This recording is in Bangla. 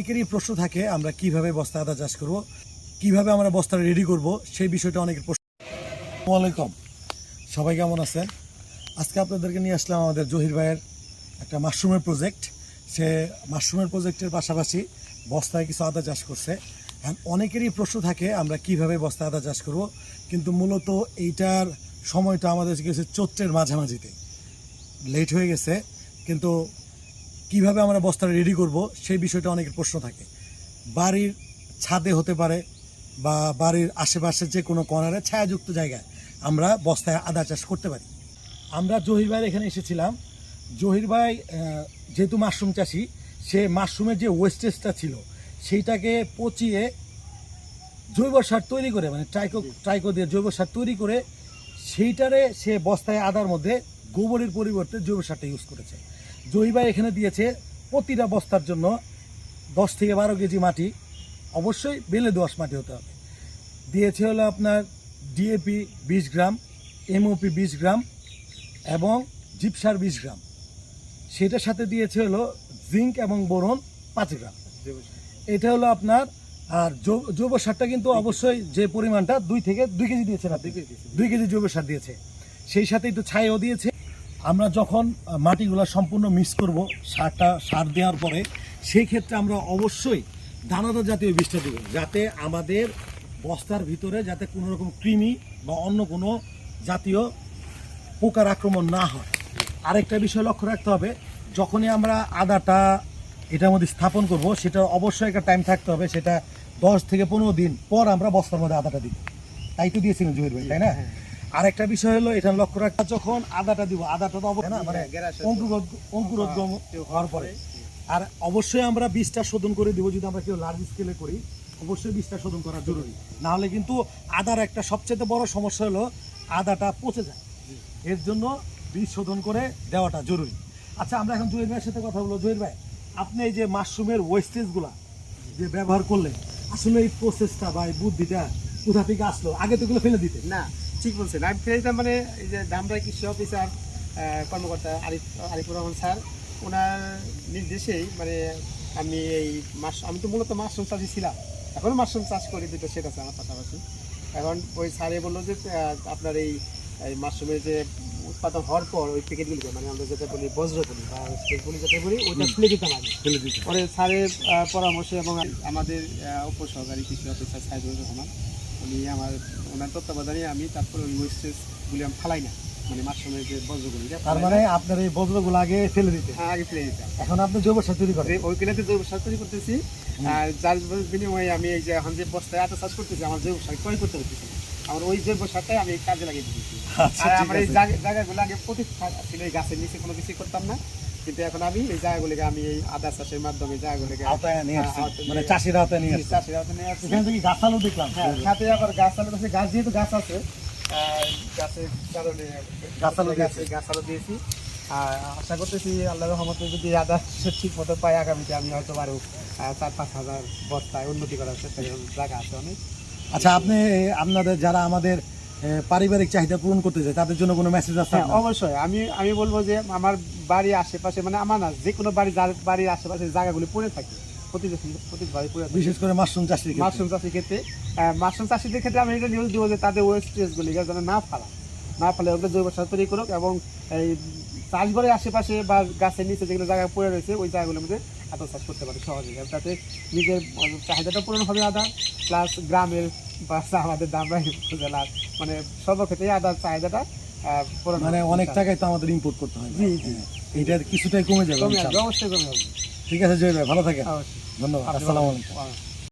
অনেকেরই প্রশ্ন থাকে, আমরা কীভাবে বস্তা আদা চাষ করব, কীভাবে আমরা বস্তাটা রেডি করব, সেই বিষয়টা অনেকের প্রশ্ন। আলাইকুম। সবাই কেমন আছেন? আজকে আপনাদেরকে নিয়ে আসলাম আমাদের জহির ভাইয়ের একটা মাশরুমের প্রজেক্ট সে মাশরুমের প্রজেক্টের পাশাপাশি বস্তায় কিছু আদা চাষ করছে। অনেকেরই প্রশ্ন থাকে, আমরা কীভাবে বস্তা আদা চাষ করব, কিন্তু মূলত এইটার সময়টা আমাদের গেছে চৈত্রের মাঝামাঝিতে। লেট হয়ে গেছে, কিন্তু কীভাবে আমরা বস্তাটা রেডি করব, সেই বিষয়টা অনেকের প্রশ্ন থাকে। বাড়ির ছাদে হতে পারে বা বাড়ির আশেপাশে যে কোনো কর্নারে ছায়াযুক্ত জায়গায় আমরা বস্তায় আদা চাষ করতে পারি। আমরা জহির ভাইয়ের এখানে এসেছিলাম। জহির ভাই যেহেতু মাশরুম চাষি, সে মাশরুমের যে ওয়েস্টেজটা ছিল, সেইটাকে পচিয়ে জৈব সার তৈরি করে মানে ট্রাইকো ট্রাইকো দিয়ে জৈব সার তৈরি করে, সেইটারে সে বস্তায় আদার মধ্যে গোবরের পরিবর্তে জৈব সারটা ইউজ করেছে। ভাই এখানে দিয়েছে প্রতিটা বস্তার জন্য দশ থেকে বারো কেজি মাটি। অবশ্যই বেলে দোয়াশ মাটি হতে হবে। দিয়েছে হলো আপনার ডিএপি বিশ গ্রাম এমওপি বিশ গ্রাম এবং জিপসার বিশ গ্রাম। সেটার সাথে দিয়েছে হলো জিঙ্ক এবং বোরন পাঁচ গ্রাম। এটা হলো আপনার আর জৈব সারটা কিন্তু অবশ্যই যে পরিমাণটা দুই থেকে দুই কেজি দিয়েছে। না দুই কেজি জৈব সার দিয়েছে। সেই সাথে একটু ছাইও দিয়েছে। আমরা যখন মাটিগুলো সম্পূর্ণ মিক্স করব, সারটা, সার দেওয়ার পরে সেই ক্ষেত্রে আমরা অবশ্যই দানাদার জাতীয় বীজটা দেব, যাতে আমাদের বস্তার ভিতরে যাতে কোনো রকম কৃমি বা অন্য কোনো জাতীয় পোকার আক্রমণ না হয়। আরেকটা বিষয় লক্ষ্য রাখতে হবে, যখনই আমরা আদাটা এটার মধ্যে স্থাপন করব, সেটা অবশ্যই একটা টাইম থাকতে হবে, সেটা দশ থেকে পনেরো দিন পর আমরা বস্তার মধ্যে আদাটা দিব। তাই তো দিয়েছিলেন জহির ভাই, তাই না? আরেকটা বিষয় হলো এটা লক্ষ্য রাখা যখন আদাটা দিব আদাটা তো অবশ্যই না মানে অঙ্কুরোদ অঙ্কুরোদ্গম হওয়ার পরে। আর অবশ্যই আমরা বীজটা শোধন করে দিব যদি আমরা কেউ লার্জ স্কেলে করি অবশ্যই বীজটা শোধন করা জরুরি। না হলে কিন্তু আদার একটা সবচেয়ে বড় সমস্যা হলো আদাটা পচে যায়। এর জন্য বীজ শোধন করে দেওয়াটা জরুরি। আচ্ছা আমরা এখন জহির ভাইয়ের সাথে কথা বলব। জহির ভাই আপনি এই যে মাশরুমের ওয়েস্টেজগুলা যে ব্যবহার করলেন আসলে এই প্রসেসটা বা এই বুদ্ধিটা কোথা থেকে আসলো? আগে তো এগুলো ফেলে দিতে না ঠিক বলছেন। আমি ফেলে দিতাম মানে এই যে দামরা কৃষি অফিসার কর্মকর্তা আরিফ আরিফুর রহমান স্যার ওনার নির্দেশেই মানে আমি এই মাস আমি তো মূলত মাশরুম চাষি ছিলাম। এখনও মাশরুম চাষ করি দুটো সেট আছে আমার পাশাপাশি। এখন ওই স্যারে বলল যে আপনার এই এই মাশরুমের যে উৎপাদন হওয়ার পর ওই প্যাকেটগুলিকে মানে আমরা যেটা বলি বজ্র বলি বা বলি যেটা বলি ওইটা ফেলে দিতাম আগে ফেলে দিতে পরে স্যারের পরামর্শে এবং আমাদের উপসহকারী কৃষি অফিসার সাইদুর রহমান উনি আমার ওনার তত্ত্বাবধানে আমি তারপরে ওই ওয়েস্টেজগুলি আমি ফালাই না। মানে মাশরুমের যে বজ্রগুলি তার মানে আপনার এই বজ্রগুলো আগে ফেলে দিতে? হ্যাঁ আগে ফেলে দিতাম এখন আপনি জৈব সার তৈরি করেন? ওই কিলাতে জৈব সার তৈরি করতেছি। আর যার বিনিময়ে আমি এই যে এখন যে বস্তায় আটা চাষ করতেছি আমার জৈব সার ক্রয় করতে হচ্ছে। আমার ওই জৈব সারটাই আমি কাজে লাগিয়ে দিতেছি। আচ্ছা, আর আমার এই জায়গাগুলো আগে প্রতি ছিল এই গাছের নিচে কোনো কিছু করতাম না। কিন্তু এখন আমি এই জায়গাগুলিকে আমি এই আদা চাষের মাধ্যমে জায়গাগুলিকে আওতায় নিয়ে আসছি। হ্যাঁ, মানে নিয়ে- চাষির আওতায় নিয়ে আসছি। চাষির আওতায় নিয়ে আসছি। এখান থেকে গাছ আলু দেখলাম। হ্যাঁ, সাথে আবার গাছ আলু আছে। গাছ যেহেতু গাছ আছে গাছের কারণে গাছ আলু গাছে গাছ আলু দিয়েছি। আর আশা করতেছি আল্লাহ রহমতে যদি আদা ঠিক মতো পাই আগামীতে আমি হয়তো আরও চার পাঁচ হাজার বস্তায় উন্নতি করার চেষ্টা জায়গা আছে অনেক। আচ্ছা আপনি আপনাদের যারা আমাদের পারিবারিক চাহিদা পূরণ করতে চায় তাদের জন্য কোনো মেসেজ আছে হ্যাঁ অবশ্যই। আমি আমি বলব যে আমার বাড়ির আশেপাশে মানে আমার না যে কোনো বাড়ি যার বাড়ির আশেপাশে জায়গাগুলি পড়ে থাকে বিশেষ করে মাশরুম চাষের মাশরুম চাষের ক্ষেত্রে মাশরুম চাষিদের ক্ষেত্রে আমি এটা নিউজ দিব যে তাদের ওয়েস্টেজগুলি যেন না ফালা। না ফেলে ওগুলো জৈব সার তৈরি করুক এবং এই চাষবাড়ির আশেপাশে বা গাছের নিচে যেগুলো জায়গা পড়ে রয়েছে ওই জায়গাগুলোর মধ্যে আদা চাষ করতে পারে সহজে তাতে নিজের চাহিদাটা পূরণ হবে আদা প্লাস গ্রামের বা আমাদের দামরাই উপজেলার মানে সর্বক্ষেত্রে আদার চাহিদাটা মানে অনেক টাকায় তো আমাদের ইম্পোর্ট করতে হয় জি, জি। এটা কিছুটাই কমে যাবে। অবশ্যই কমে যাবে ঠিক আছে জয় ভাই ভালো থাকে ধন্যবাদ। আসসালামু আলাইকুম।